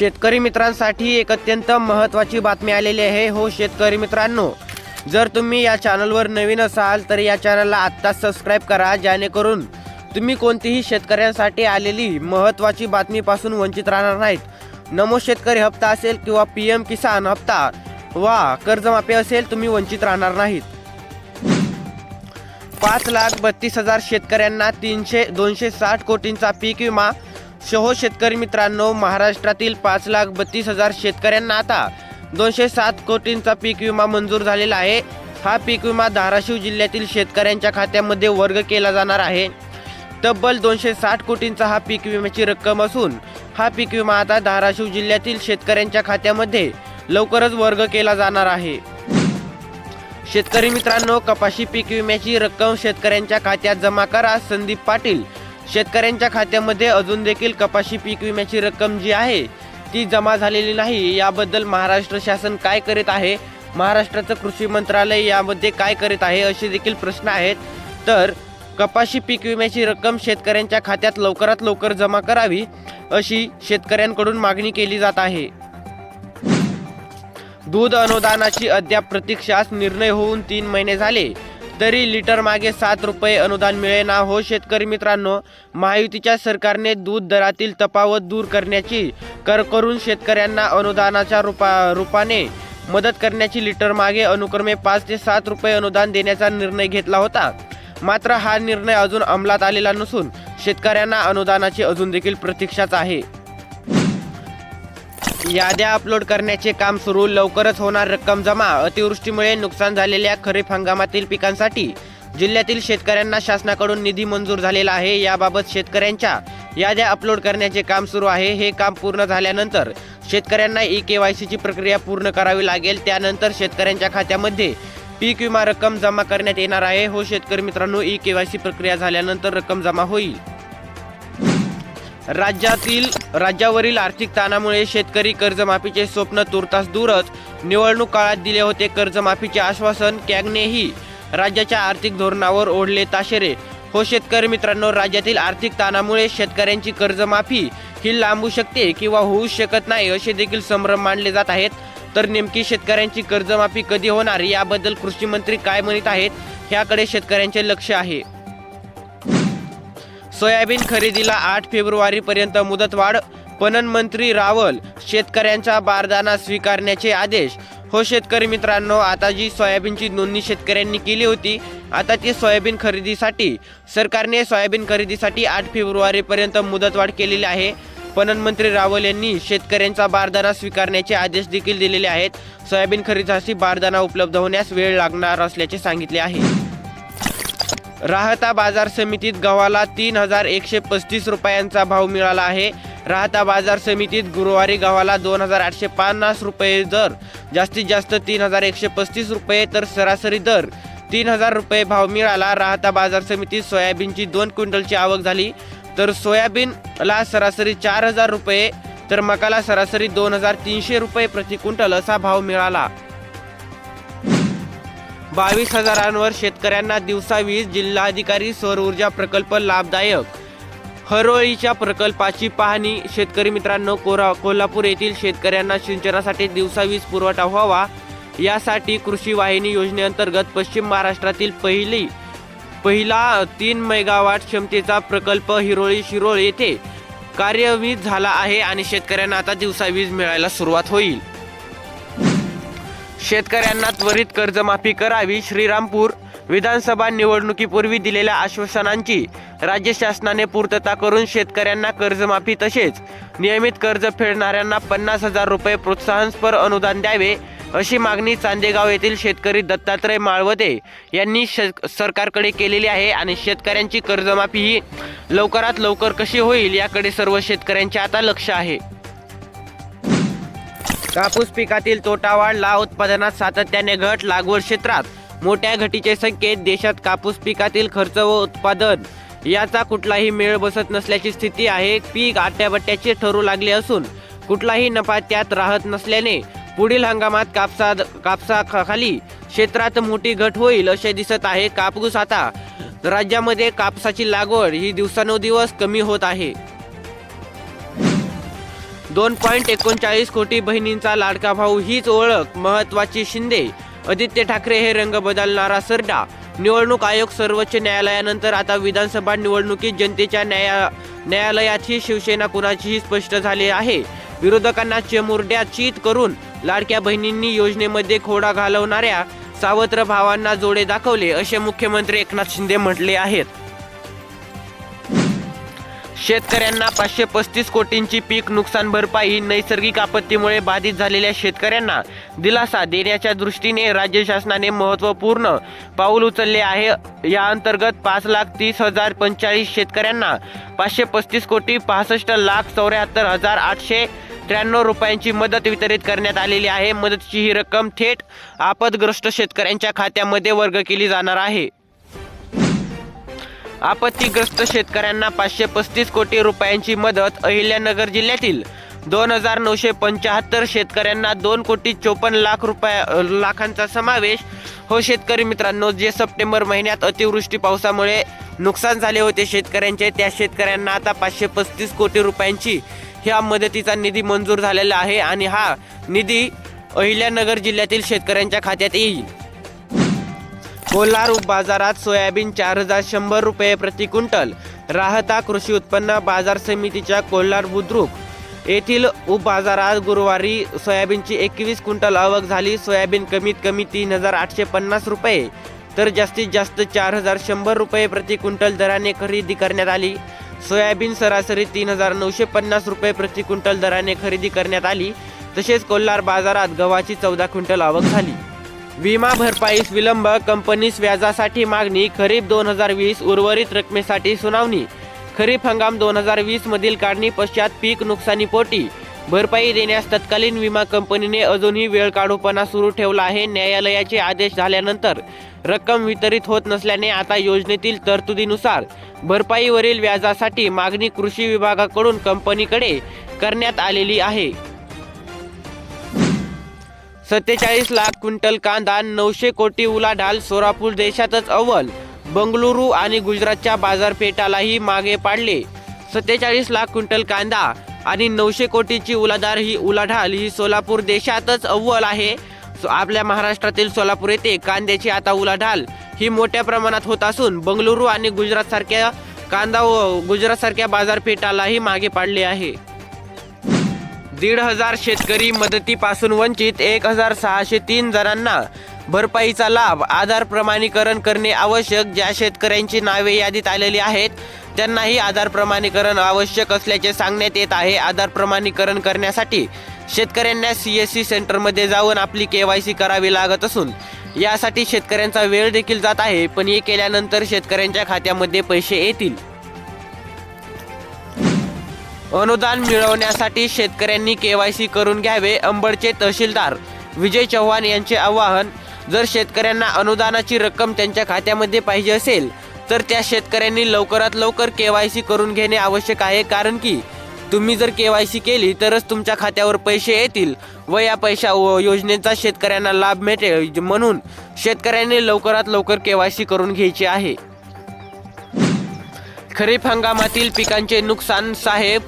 शेतकरी मित्रांसाठी एक अत्यंत महत्त्वाची बातमी आलेली आहे. हो शेतकरी मित्रांनो जर तुम्ही या चॅनलवर नवीन असाल तर या चॅनलला आत्ताच सबस्क्राईब करा जेणेकरून तुम्ही कोणतीही शेतकऱ्यांसाठी आलेली महत्त्वाची बातमीपासून वंचित राहणार नाहीत. नमो शेतकरी हप्ता असेल किंवा पी एम किसान हप्ता वा कर्जमाफी असेल तुम्ही वंचित राहणार नाहीत. पाच लाख बत्तीस हजार शेतकऱ्यांना तीनशे दोनशे साठ कोटींचा पीक विमा शहो शेतकरी मित्रांनो महाराष्ट्रातील पाच लाख बत्तीस हजार शेतकऱ्यांना आता दोनशे सात कोटींचा पीक विमा मंजूर झालेला आहे. हा पीक विमा धाराशिव जिल्ह्यातील शेतकऱ्यांच्या खात्यामध्ये वर्ग केला जाणार आहे. तब्बल दोनशे साठ कोटींचा हा पीक विम्याची रक्कम असून हा पीक विमा आता धाराशिव जिल्ह्यातील शेतकऱ्यांच्या खात्यामध्ये लवकरच वर्ग केला जाणार आहे. शेतकरी मित्रांनो कपाशी पीक विम्याची रक्कम शेतकऱ्यांच्या खात्यात जमा करा. संदीप पाटील शेतकऱ्यांच्या खात्यामध्ये अजून देखील कपाशी पीक विम्याची रक्कम जी आहे ती जमा झालेली नाही. याबद्दल महाराष्ट्र शासन काय करीत आहे? महाराष्ट्राचं कृषी मंत्रालय यामध्ये काय करीत आहे असे देखील प्रश्न आहेत. तर कपाशी पीक विम्याची रक्कम शेतकऱ्यांच्या खात्यात लवकरात लवकर जमा करावी अशी शेतकऱ्यांकडून मागणी केली जात आहे. दूध अनुदानाची अद्याप प्रतीक्षास निर्णय होऊन तीन महिने झाले. तरी लिटर मागे सात रुपये अनुदान मिळेना हो शेतकरी मित्रांनो महायुतीच्या सरकारने दूध दरातील तफावत दूर करण्याची कर करून शेतकऱ्यांना अनुदानाच्या रूपा रूपाने मदत करण्याची लिटर मागे अनुक्रमे पाच ते सात रुपये अनुदान देण्याचा निर्णय घेतला होता. मात्र हा निर्णय अजून अंमलात आलेला नसून शेतकऱ्यांना अनुदानाची अजून देखील प्रतीक्षाच आहे. याद्या अपलोड करण्याचे काम सुरू. लवकरच होणार रक्कम जमा. अतिवृष्टीमुळे नुकसान झालेल्या खरीप हंगामातील पिकांसाठी जिल्ह्यातील शेतकऱ्यांना शासनाकडून निधी मंजूर झालेला आहे. याबाबत शेतकऱ्यांच्या याद्या अपलोड करण्याचे काम सुरू आहे. हे काम पूर्ण झाल्यानंतर शेतकऱ्यांना ई के वाय सीची प्रक्रिया पूर्ण करावी लागेल. त्यानंतर शेतकऱ्यांच्या खात्यामध्ये पीक विमा रक्कम जमा करण्यात येणार आहे. हो शेतकरी मित्रांनो ई के वाय सी प्रक्रिया झाल्यानंतर रक्कम जमा होईल. राज्यातील राज्यावरील आर्थिक ताणामुळे शेतकरी कर्जमाफीचे स्वप्न तुर्तास दूरच. निवडणूक काळात दिले होते कर्जमाफीचे आश्वासन कॅगनेही राज्याच्या आर्थिक धोरणावर ओढले ताशेरे. हो शेतकरी मित्रांनो राज्यातील आर्थिक ताणामुळे शेतकऱ्यांची कर्जमाफी ही लांबू शकते किंवा होऊ शकत नाही असे देखील संभ्रम मानले जात आहेत. तर नेमकी शेतकऱ्यांची कर्जमाफी कधी होणार? याबद्दल कृषी मंत्री काय म्हणत आहेत? ह्याकडे शेतकऱ्यांचे लक्ष आहे. सोयाबीन खरेदीला आठ फेब्रुवारीपर्यंत मुदतवाढ पणन मंत्री रावल शेतकऱ्यांचा बारदाना स्वीकारण्याचे आदेश. हो शेतकरी मित्रांनो आता जी सोयाबीनची नोंदणी शेतकऱ्यांनी केली होती आता ती सोयाबीन खरेदीसाठी सरकारने सोयाबीन खरेदीसाठी आठ फेब्रुवारीपर्यंत मुदतवाढ केलेली आहे. पणन मंत्री रावल यांनी शेतकऱ्यांचा बारदाना स्वीकारण्याचे आदेश देखील दिलेले आहेत. सोयाबीन खरेदीसाठी बारदाना उपलब्ध होण्यास वेळ लागणार असल्याचे सांगितले आहे. राहता बाजार समितीत गव्हाला तीन हजार एकशे पस्तीस रुपयांचा भाव मिळाला आहे. राहता बाजार समितीत गुरुवारी गव्हाला दोन हजार आठशे पन्नास रुपये दर जास्तीत जास्त तीन हजार एकशे पस्तीस रुपये तर सरासरी दर तीन हजार रुपये भाव मिळाला. राहता बाजार समितीत सोयाबीनची दोन क्विंटलची आवक झाली तर सोयाबीनला सरासरी चार हजार रुपये तर मकाला सरासरी दोन हजार तीनशे रुपये प्रति क्विंटल असा भाव मिळाला. बावीस हजारांवर शेतकऱ्यांना दिवसा वीज जिल्हाधिकारी सौर ऊर्जा प्रकल्प लाभदायक. हरोळीच्या प्रकल्पाची पाहणी शेतकरी मित्रांनो कोरा कोल्हापूर येथील शेतकऱ्यांना सिंचनासाठी दिवसा वीज पुरवठा व्हावा यासाठी कृषी वाहिनी योजनेअंतर्गत पश्चिम महाराष्ट्रातील पहिली पहिला तीन मेगावाट क्षमतेचा प्रकल्प हिरोळी शिरोळ येथे कार्यवीज झाला आहे आणि शेतकऱ्यांना आता दिवसा वीज मिळायला सुरुवात होईल. शेतकऱ्यांना त्वरित कर्जमाफी करावी श्रीरामपूर विधानसभा निवडणुकीपूर्वी दिलेल्या आश्वासनांची राज्य शासनाने पूर्तता करून शेतकऱ्यांना कर्जमाफी तसेच नियमित कर्ज फेडणाऱ्यांना पन्नास हजार रुपये प्रोत्साहनपर अनुदान द्यावे अशी मागणी चांदेगाव येथील शेतकरी दत्तात्रय माळवदे यांनी सरकारकडे केलेली आहे आणि शेतकऱ्यांची कर्जमाफी ही लवकरात लवकर कशी होईल याकडे सर्व शेतकऱ्यांचे आता लक्ष आहे. कापूस पिकातील तोटा वाढला उत्पादनात सातत्याने घट लागवड क्षेत्रात मोठ्या घटीचे संकेत देशात कापूस पिकातील खर्च व उत्पादन याचा कुठलाही मेळ बसत नसल्याची स्थिती आहे. पीक आट्याबट्ट्याचे ठरू लागले असून कुठलाही नफा त्यात राहत नसल्याने पुढील हंगामात कापसा कापसाखाली क्षेत्रात मोठी घट होईल असे दिसत आहे. कापूस आता राज्यामध्ये कापसाची लागवड ही दिवसानुदिवस कमी होत आहे. दोन पॉईंट एकोणचाळीस कोटी बहिणींचा लाडका भाऊ हीच ओळख महत्वाची शिंदे. आदित्य ठाकरे हे रंग बदलणारा सरडा. निवडणूक आयोग सर्वोच्च न्यायालयानंतर आता विधानसभा निवडणुकीत जनतेच्या न्याया न्यायालयातही शिवसेना कुणाचीही स्पष्ट झाली आहे. विरोधकांना चेमुरड्या चीत करून लाडक्या बहिणींनी योजनेमध्ये खोडा घालवणाऱ्या सावत्र भावांना जोडे दाखवले असे मुख्यमंत्री एकनाथ शिंदे म्हटले आहेत. शेतकऱ्यांना पाचशे पस्तीस कोटींची पीक नुकसान भरपाई नैसर्गिक आपत्तीमुळे बाधित झालेल्या शेतकऱ्यांना दिलासा देण्याच्या दृष्टीने राज्य शासनाने महत्त्वपूर्ण पाऊल उचलले आहे. या अंतर्गत पाच लाख तीस हजार पंचेचाळीस शेतकऱ्यांना पाचशे पस्तीस कोटी पासष्ट लाख चौऱ्याहत्तर हजार आठशे त्र्याण्णव रुपयांची मदत वितरित करण्यात आलेली आहे. मदतीची ही रक्कम थेट आपदग्रस्त शेतकऱ्यांच्या खात्यामध्ये वर्ग केली जाणार आहे. आपत्तीग्रस्त शेतकऱ्यांना पाचशे पस्तीस कोटी रुपयांची मदत अहिल्यानगर जिल्ह्यातील. दोन हजार नऊशे पंच्याहत्तर शेतकऱ्यांना दोन कोटी चोपन्न लाख रुपया लाखांचा समावेश. हो शेतकरी मित्रांनो जे सप्टेंबर महिन्यात अतिवृष्टी पावसामुळे नुकसान झाले होते शेतकऱ्यांचे त्या शेतकऱ्यांना आता पाचशे पस्तीस कोटी रुपयांची ह्या मदतीचा निधी मंजूर झालेला आहे आणि हा निधी अहिल्यानगर जिल्ह्यातील शेतकऱ्यांच्या खात्यात येईल. कोल्हार बाजारात सोयाबीन चार हजार शंभर रुपये प्रति क्विंटल. राहता कृषी उत्पन्न बाजार समितीच्या कोल्हार बुद्रुक. येथील उपबाजारात गुरुवारी सोयाबीनची एकवीस क्विंटल आवक झाली. सोयाबीन कमीत कमी तीन हजार आठशे पन्नास रुपये. तर जास्तीत जास्त चार हजार शंभर रुपये प्रति क्विंटल दराने खरेदी करण्यात आली. सोयाबीन सरासरी तीन हजार नऊशे पन्नास रुपये प्रति क्विंटल दराने खरेदी करण्यात आली. तसेच कोल्हार बाजारात गव्हाची चौदा क्विंटल आवक झाली. विमा भरपाईस विलंब कंपनीस व्याजासाठी मागणी खरीप दोन हजार वीस उर्वरित रकमेसाठी सुनावणी. खरीप हंगाम दोन हजार वीस मधील काढणी पश्चात पीक नुकसानीपोटी भरपाई देण्यास तत्कालीन विमा कंपनीने अजूनही वेळ काढूपणा सुरू ठेवला आहे न्यायालयाचे आदेश झाल्यानंतर. रक्कम वितरित होत नसल्याने आता योजनेतील तरतुदीनुसार भरपाईवरील व्याजासाठी मागणी कृषी विभागाकडून कंपनीकडे करण्यात आलेली आहे. सत्तेचाळीस लाख क्विंटल कांदा नऊशे कोटी उलाढाल सोलापूर देशातच अव्वल. बंगळुरू आणि गुजरातच्या बाजारपेठालाही मागे पाडले. सत्तेचाळीस लाख क्विंटल कांदा आणि नऊशे कोटीची उलाधार ही उलाढाल ही सोलापूर देशातच अव्वल आहे. सो- आपल्या महाराष्ट्रातील सोलापूर येथे कांद्याची आता उलाढाल ही मोठ्या प्रमाणात होत असून बंगळुरू आणि गुजरात सारख्या कांदा व गुजरात सारख्या बाजारपेठालाही मागे पाडले आहे. दीड हजार शेतकरी मदतीपासून वंचित एक हजार सहाशे तीन जणांना भरपाईचा लाभ आधार प्रमाणीकरण करणे आवश्यक ज्या शेतकऱ्यांची नावे यादीत आलेली आहेत त्यांनाही आधार प्रमाणीकरण आवश्यक असल्याचे सांगण्यात येत आहे. आधार प्रमाणीकरण करण्यासाठी शेतकऱ्यांना सी एस सी सेंटरमध्ये जाऊन आपली के वाय सी करावी लागत असून यासाठी शेतकऱ्यांचा वेळ देखील जात आहे पण हे केल्यानंतर शेतकऱ्यांच्या खात्यामध्ये पैसे येतील. अनुदान मिळवण्यासाठी शेतकऱ्यांनी केवायसी करून घ्यावे अंबडचे तहसीलदार विजय चव्हाण यांचे आवाहन जर शेतकऱ्यांना अनुदानाची रक्कम त्यांच्या खात्यामध्ये पाहिजे असेल तर त्या शेतकऱ्यांनी लवकरात लवकर केवायसी करून घेणे आवश्यक आहे. कारण की तुम्ही जर केवायसी केली तरच तुमच्या खात्यावर पैसे येतील व या पैशा व योजनेचा शेतकऱ्यांना लाभ मिळेल. म्हणून शेतकऱ्यांनी लवकरात लवकर केवायसी करून घ्यायची आहे. खरीप हंगामातील पिकांचे नुकसान साहेब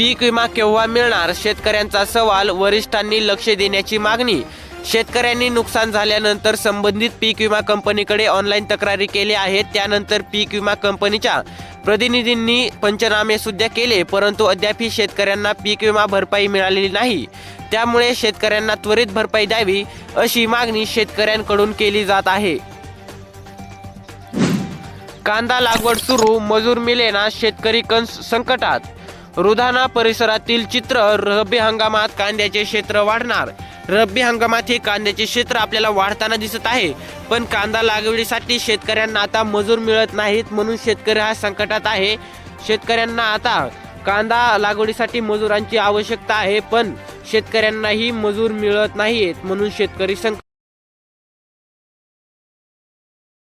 पीक विमा केव्हा मिळणार? शेतकऱ्यांचा सवाल वरिष्ठांनी लक्ष देण्याची मागणी. शेतकऱ्यांनी नुकसान झाल्यानंतर संबंधित पीक विमा कंपनीकडे ऑनलाईन तक्रारी केल्या आहेत त्यानंतर पीक विमा कंपनीच्या प्रतिनिधींनी पंचनामे सुद्धा केले परंतु अद्यापही शेतकऱ्यांना पीक विमा भरपाई मिळालेली नाही. त्यामुळे शेतकऱ्यांना त्वरित भरपाई द्यावी अशी मागणी शेतकऱ्यांकडून केली जात आहे. कांदा लागवड सुरू मजूर मिलेना शेतकरी कंस संकटात रुधाना परिसरातील चित्र रब्बी हंगामात कांद्याचे क्षेत्र वाढणार. रब्बी हंगामात हे कांद्याचे क्षेत्र आपल्याला वाढताना दिसत आहे. पण कांदा लागवडीसाठी शेतकऱ्यांना आता मजूर मिळत नाहीत म्हणून शेतकरी हा संकटात आहे. शेतकऱ्यांना आता कांदा लागवडीसाठी मजुरांची आवश्यकता आहे पण शेतकऱ्यांनाही मजूर मिळत नाहीत म्हणून शेतकरी संक